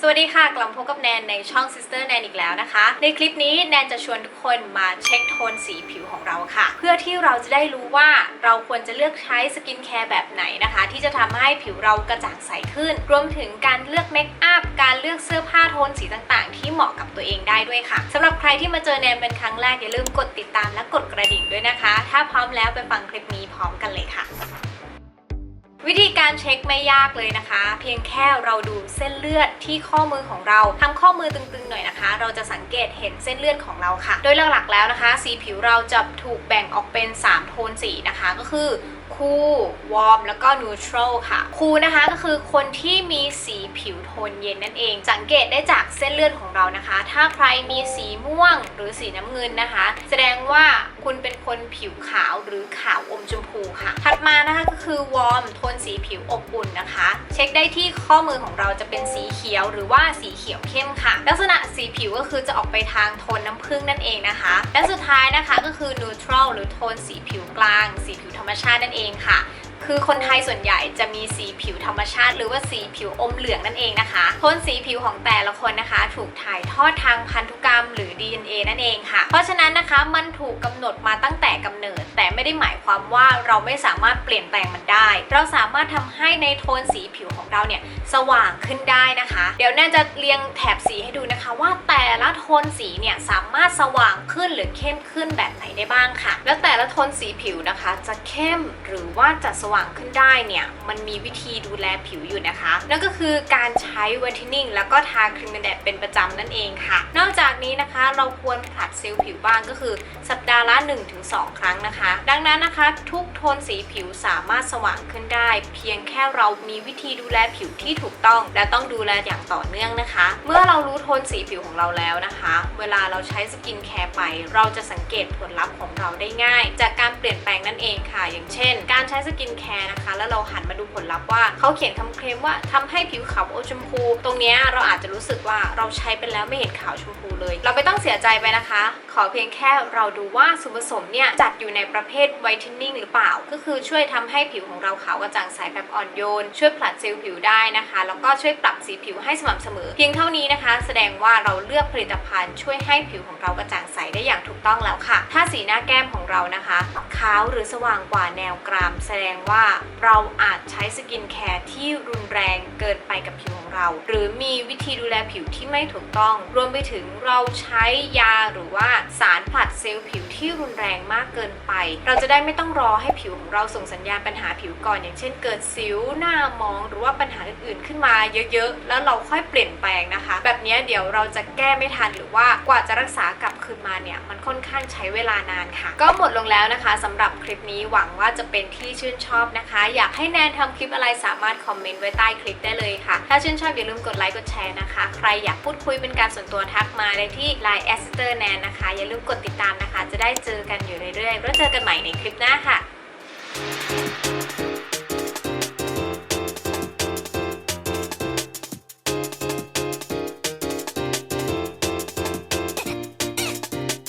สวัสดีค่ะ กลับพบกับแนนในช่อง Sister แนนอีกแล้วนะคะ ในคลิปนี้แนนจะชวนทุกคนมาเช็คโทนสีผิวของเราค่ะ เพื่อที่เราจะได้รู้ว่าเราควรจะเลือกใช้สกินแคร์แบบไหนนะคะ ที่จะทำให้ผิวเรากระจ่างใสขึ้น รวมถึงการเลือกเมคอัพการเลือกเสื้อผ้าโทนสีต่างๆ ที่เหมาะกับตัวเองได้ด้วยค่ะสำหรับใครที่มาเจอแนนเป็นครั้งแรกอย่าลืมกดติดตามและกดกระดิ่งด้วยนะคะ ถ้าพร้อมแล้วไปฟังคลิปนี้พร้อมกันเลยค่ะ วิธีการเช็คไม่ยากเลยนะคะ เพียงแค่เราดูเส้นเลือดที่ข้อมือของเราทำข้อมือตึงๆหน่อยนะคะ เราจะสังเกตเห็นเส้นเลือดของเราค่ะ โดยหลักๆแล้วนะคะ สีผิวเราจะถูกแบ่งออกเป็น 3 โทนสีนะคะก็คือคูลวอร์มแล้วก็นูทรัลค่ะ คูลนะคะก็คือคนที่มีสีผิวโทนเย็นนั่นเอง สังเกตได้จากเส้นเลือดของเรานะคะ ถ้าใครมีสีม่วงหรือสีน้ำเงินนะคะ แสดงว่าคุณเป็น คนผิวขาวหรือขาวอมชมพูค่ะ ถัดมานะคะก็คือวอร์มโทนสีผิวอบอุ่นนะคะ เช็คได้ที่ข้อมือของเราจะเป็นสีเขียวหรือว่าสีเขียวเข้มค่ะ ลักษณะสีผิวก็คือจะออกไปทางโทนน้ำผึ้งนั่นเองนะคะ และสุดท้ายนะคะก็คือนูทรัลหรือโทนสีผิวกลาง สีผิวธรรมชาตินั่นเองค่ะ คือคนไทยส่วนใหญ่จะมีสีผิวธรรมชาติ หรือว่าสีผิวอมเหลืองนั่นเองนะคะโทนสีผิวของแต่ละคนนะคะ ถูกถ่ายทอดทางพันธุกรรม หรือ DNA นั่นเองค่ะ เพราะฉะนั้นนะคะมันถูกกำหนดมาตั้งแต่กำเนิด แต่ไม่ได้หมายความว่าเราไม่สามารถเปลี่ยนแปลงมันได้ เราสามารถทำให้ในโทนสีผิวของเราเนี่ยสว่างขึ้นได้นะคะ เดี๋ยวแน่จะเรียงแถบสีให้ดูนะคะ ว่าแต่ละโทนสีเนี่ยสามารถสว่างขึ้นหรือเข้มขึ้นแบบไหนได้บ้างค่ะ แล้วแต่ละโทนสีผิวนะคะ จะเข้มหรือว่าจะสว่างขึ้นได้เนี่ยมันมีวิธีดูแลผิวอยู่นะคะ นั่นก็คือการใช้เวทเทนนิ่งแล้วก็ทาครีมกันแดดเป็นประจำนั่นเองค่ะ นอกจากนี้นะคะเราควรผลัดเซลล์ผิวบ้างก็คือสัปดาห์ละ 1-2 ครั้งนะคะ ดังนั้นนะคะทุกโทนสีผิวสามารถสว่างขึ้นได้ เพียงแค่เรามีวิธีดูแลผิวที่ถูกต้อง และต้องดูแลอย่างต่อเนื่องนะคะ เมื่อเรารู้โทนสีผิวของเราแล้วนะคะ เวลาเราใช้สกินแคร์ไป เราจะสังเกตผลลัพธ์ของเราได้ง่าย จากการเปลี่ยนแปลงนั่นเองค่ะ อย่างเช่น การใช้สกินแคร์นะคะ แล้วเราหันมาดูผลลัพธ์ว่าเขาเขียนคำเคลมว่าทำให้ผิวขาวโอชมพู ตรงนี้เราอาจจะรู้สึกว่าเราใช้ไปแล้วไม่เห็นขาวชมพูเลย เราไม่ต้องเสียใจไปนะคะ ขอเพียงแค่เราดูว่าส่วนผสมเนี่ยจัดอยู่ในประเภทไวท์เทนนิ่งหรือเปล่า ก็คือช่วยทำให้ผิวของเราขาวกระจ่างใสแบบอ่อนโยน ช่วยผลัดเซลล์ผิวได้นะคะ แล้วก็ช่วยปรับสีผิวให้สม่ำเสมอ เพียงเท่านี้นะคะ แสดงว่าเราเลือกผลิตภัณฑ์ช่วยให้ผิวของเรากระจ่างใสได้อย่างถูกต้องแล้วค่ะ ถ้าสีหน้าแก้มของเรานะคะขาวหรือสว่างกว่าแนวกราม แสดงว่าเราอาจใช้สกินแคร์ที่รุนแรงเกินไปกับผิวของเรา หรือมีวิธีดูแลผิวที่ไม่ถูกต้อง รวมไปถึงเราใช้ยาหรือว่าสารผลัดเซลล์ผิวที่รุนแรงมากเกินไป เราจะได้ไม่ต้องรอให้ผิวของเราส่งสัญญาณปัญหาผิวก่อน อย่างเช่น เกิดสิวหน้ามอง หรือว่าปัญหาอื่นๆขึ้นมาเยอะๆ แล้วเราค่อยเปลี่ยนแปลงนะคะ แบบนี้เดี๋ยวเราจะแก้ไม่ทันหรือว่ากว่าจะรักษากลับคืนมาเนี่ยมันค่อนข้างใช้เวลานานค่ะ ก็หมดลงแล้วนะคะสำหรับคลิปนี้หวังว่าจะเป็นที่ชื่นชอบนะคะ อยากให้แนนทำคลิปอะไรสามารถคอมเมนต์ไว้ใต้คลิปได้เลยค่ะ ถ้าชื่นชอบอย่าลืมกดไลค์กดแชร์นะคะ ใครอยากพูดคุยเป็นการส่วนตัวทักมาได้ที่ Line a s t e r Nan นะคะ อย่าลืมกดติดตามนะคะ จะได้เจอกันอยู่เรื่อยๆแล้วเจอกันใหม่ในคลิปหน้าค่ะ